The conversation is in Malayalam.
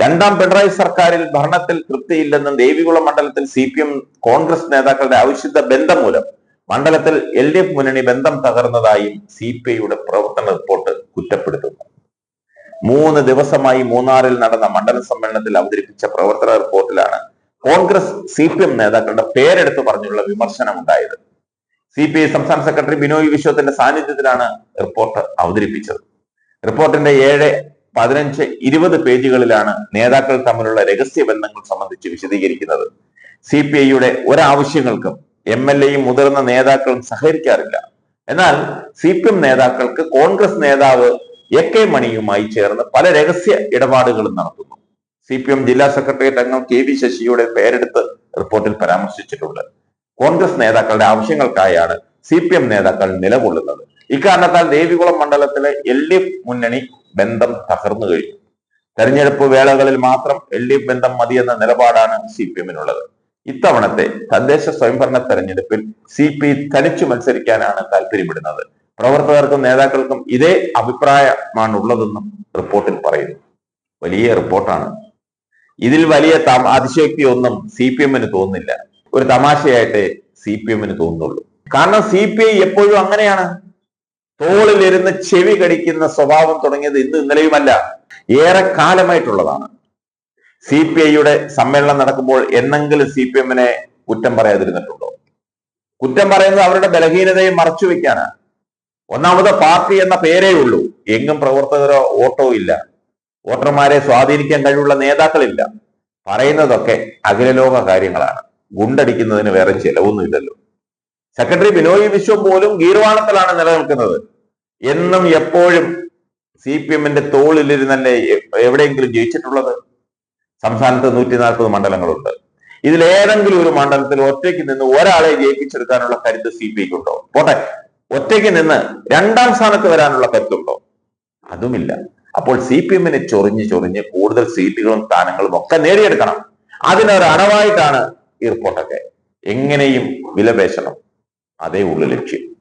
രണ്ടാം പിണറായി സർക്കാരിൽ ഭരണത്തിൽ തൃപ്തിയില്ലെന്നും ദേവികുളം മണ്ഡലത്തിൽ സി പി എം കോൺഗ്രസ് നേതാക്കളുടെ അവിശുദ്ധ ബന്ധം മൂലം മണ്ഡലത്തിൽ എൽ ഡി എഫ് മുന്നണി ബന്ധം തകർന്നതായും സി പി ഐയുടെ പ്രവർത്തന റിപ്പോർട്ട് കുറ്റപ്പെടുത്തുന്നു. മൂന്ന് ദിവസമായി മൂന്നാറിൽ നടന്ന മണ്ഡല സമ്മേളനത്തിൽ അവതരിപ്പിച്ച പ്രവർത്തന റിപ്പോർട്ടിലാണ് കോൺഗ്രസ് സി പി എം നേതാക്കളുടെ പേരെടുത്ത് പറഞ്ഞുള്ള വിമർശനം ഉണ്ടായത് സി പി ഐ സംസ്ഥാന സെക്രട്ടറി ബിനോയ് വിശ്വത്തിന്റെ സാന്നിധ്യത്തിലാണ് റിപ്പോർട്ട് അവതരിപ്പിച്ചത്. റിപ്പോർട്ടിന്റെ ഏഴ് പതിനഞ്ച് ഇരുപത് പേജുകളിലാണ് നേതാക്കൾ തമ്മിലുള്ള രഹസ്യ ബന്ധങ്ങൾ സംബന്ധിച്ച് വിശദീകരിക്കുന്നത്. സി പി ഐയുടെ ഒരാവശ്യങ്ങൾക്കും എം എൽ എയും മുതിർന്ന നേതാക്കളും സഹകരിക്കാറില്ല. എന്നാൽ സി പി എം നേതാക്കൾക്ക് കോൺഗ്രസ് നേതാവ് എ കെ മണിയുമായി ചേർന്ന് പല രഹസ്യ ഇടപാടുകളും നടത്തുന്നു. സി പി എം ജില്ലാ സെക്രട്ടേറിയറ്റ് അംഗം കെ വി ശശിയുടെ പേരെടുത്ത് റിപ്പോർട്ടിൽ പരാമർശിച്ചിട്ടുണ്ട്. കോൺഗ്രസ് നേതാക്കളുടെ ആവശ്യങ്ങൾക്കായാണ് സി പി എം നേതാക്കൾ നിലകൊള്ളുന്നത്. ഇക്കാരണത്താൽ ദേവികുളം മണ്ഡലത്തിലെ എൽ ഡി എഫ് മുന്നണി ബന്ധം തകർന്നു കഴിഞ്ഞു. തെരഞ്ഞെടുപ്പ് വേളകളിൽ മാത്രം എൽ ഡി എഫ് ബന്ധം മതിയെന്ന നിലപാടാണ് സി പി എമ്മിനുള്ളത്. ഇത്തവണത്തെ തദ്ദേശ സ്വയംഭരണ തെരഞ്ഞെടുപ്പിൽ സി പി തനിച്ചു മത്സരിക്കാനാണ് താല്പര്യപ്പെടുന്നത് പ്രവർത്തകർക്കും നേതാക്കൾക്കും ഇതേ അഭിപ്രായമാണ് ഉള്ളതെന്നും റിപ്പോർട്ടിൽ പറയുന്നു. വലിയ റിപ്പോർട്ടാണ്. ഇതിൽ വലിയ അതിശയോക്തി ഒന്നും സി പി എമ്മിന് തോന്നുന്നില്ല. ഒരു തമാശയായിട്ടേ സി പി എമ്മിന് തോന്നുന്നുള്ളൂ. കാരണം സി പി ഐ എപ്പോഴും അങ്ങനെയാണ്. തോളിലിരുന്ന് ചെവി കടിക്കുന്ന സ്വഭാവം തുടങ്ങിയത് ഇന്ന് ഇന്നലെയുമല്ല. ഏറെ കാലമായിട്ടുള്ളതാണ്. സി പി ഐയുടെ സമ്മേളനം നടക്കുമ്പോൾ എന്നെങ്കിലും സി പി എമ്മിനെ കുറ്റം പറയാതിരുന്നിട്ടുണ്ടോ? കുറ്റം പറയുന്നത് അവരുടെ ബലഹീനതയെ മറച്ചു വെക്കാനാണ്. ഒന്നാമത് പാർട്ടി എന്ന പേരേ ഉള്ളൂ. എങ്ങും പ്രവർത്തകരോ ഓട്ടോ ഇല്ല. വോട്ടർമാരെ സ്വാധീനിക്കാൻ കഴിവുള്ള നേതാക്കളില്ല. പറയുന്നതൊക്കെ അഖിലലോക കാര്യങ്ങളാണ്. ഗുണ്ടടിക്കുന്നതിന് വേറെ ചെലവൊന്നുമില്ലല്ലോ. സെക്രട്ടറി ബിനോയ് വിശ്വം പോലും ഗീർവാണത്തിലാണ് നിലനിൽക്കുന്നത്. എന്നും എപ്പോഴും സി പി എമ്മിന്റെ തോളിലിരുന്നല്ലേ എവിടെയെങ്കിലും ജയിച്ചിട്ടുള്ളത്? സംസ്ഥാനത്ത് നൂറ്റി നാൽപ്പത് മണ്ഡലങ്ങളുണ്ട് ഇതിലേതെങ്കിലും ഒരു മണ്ഡലത്തിൽ ഒറ്റയ്ക്ക് നിന്ന് ഒരാളെ ജയിപ്പിച്ചെടുക്കാനുള്ള കരുത്ത് സി പി ഐക്കുണ്ടോ? പോട്ടെ. ഒറ്റയ്ക്ക് നിന്ന് രണ്ടാം സ്ഥാനത്ത് വരാനുള്ള കരുത്തുണ്ടോ? അതുമില്ല. അപ്പോൾ സി പി എമ്മിനെ ചൊറിഞ്ഞ് ചൊറിഞ്ഞ് കൂടുതൽ സീറ്റുകളും സ്ഥാനങ്ങളും ഒക്കെ നേടിയെടുക്കണം. അതിനൊരു അണവായിട്ടാണ് ഈ റിപ്പോർട്ടൊക്കെ. എങ്ങനെയും വിലപേശണം. அதே உள்ள லட்சியம்